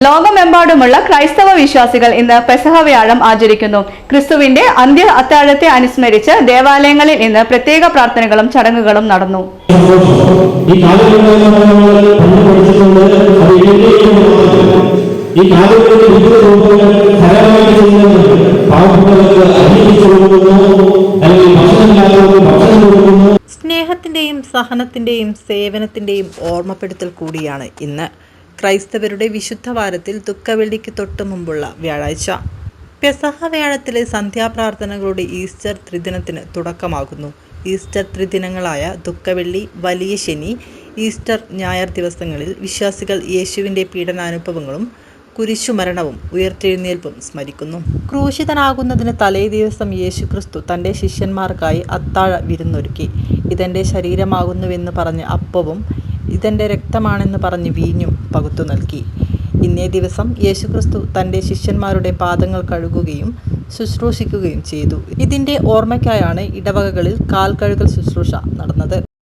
ലോകമെമ്പാടുമുള്ള ക്രൈസ്തവ വിശ്വാസികൾ ഇന്ന് പെസഹ വ്യാഴം ആചരിക്കുന്നു. ക്രിസ്തുവിന്റെ അന്ത്യ അത്താഴത്തെ അനുസ്മരിച്ച് ദേവാലയങ്ങളിൽ ഇന്ന് പ്രത്യേക പ്രാർത്ഥനകളും ചടങ്ങുകളും നടന്നു. സ്നേഹത്തിന്റെയും സഹനത്തിന്റെയും സഹനത്തിന്റെയും ഓർമ്മപ്പെടുത്തൽ കൂടിയാണ് ഇന്ന്. ക്രൈസ്തവരുടെ വിശുദ്ധ വാരത്തിൽ ദുഃഖവെള്ളിക്ക് തൊട്ടു മുമ്പുള്ള വ്യാഴാഴ്ച. പെസഹ വ്യാഴത്തിലെ സന്ധ്യാപ്രാർത്ഥനകളുടെ ഈസ്റ്റർ ത്രിദിനത്തിന് തുടക്കമാകുന്നു. ഈസ്റ്റർ ത്രിദിനങ്ങളായ ദുഃഖവെള്ളി വലിയ ശനി ഈസ്റ്റർ ഞായർ ദിവസങ്ങളിൽ വിശ്വാസികൾ യേശുവിന്റെ പീഡനാനുഭവങ്ങളും കുരിശുമരണവും ഉയർത്തെഴുന്നേൽപ്പും സ്മരിക്കുന്നു. ക്രൂശിതനാകുന്നതിന് തലേ ദിവസം യേശുക്രിസ്തു തന്റെ ശിഷ്യന്മാർക്കായി അത്താഴ വിരുന്നൊരുക്കി. ഇതെന്റെ ശരീരമാകുന്നുവെന്ന് പറഞ്ഞ് അപ്പവും ഇതെന്റെ രക്തമാണെന്ന് പറഞ്ഞ് വീഞ്ഞും പകുത്തു നൽകി. ഇന്നേ ദിവസം യേശുക്രിസ്തു തന്റെ ശിഷ്യന്മാരുടെ പാദങ്ങൾ കഴുകുകയും ശുശ്രൂഷിക്കുകയും ചെയ്തു. ഇതിന്റെ ഓർമ്മയ്ക്കായാണ് ഇടവകകളിൽ കാൽ കഴുകൽ ശുശ്രൂഷ നടന്നത്.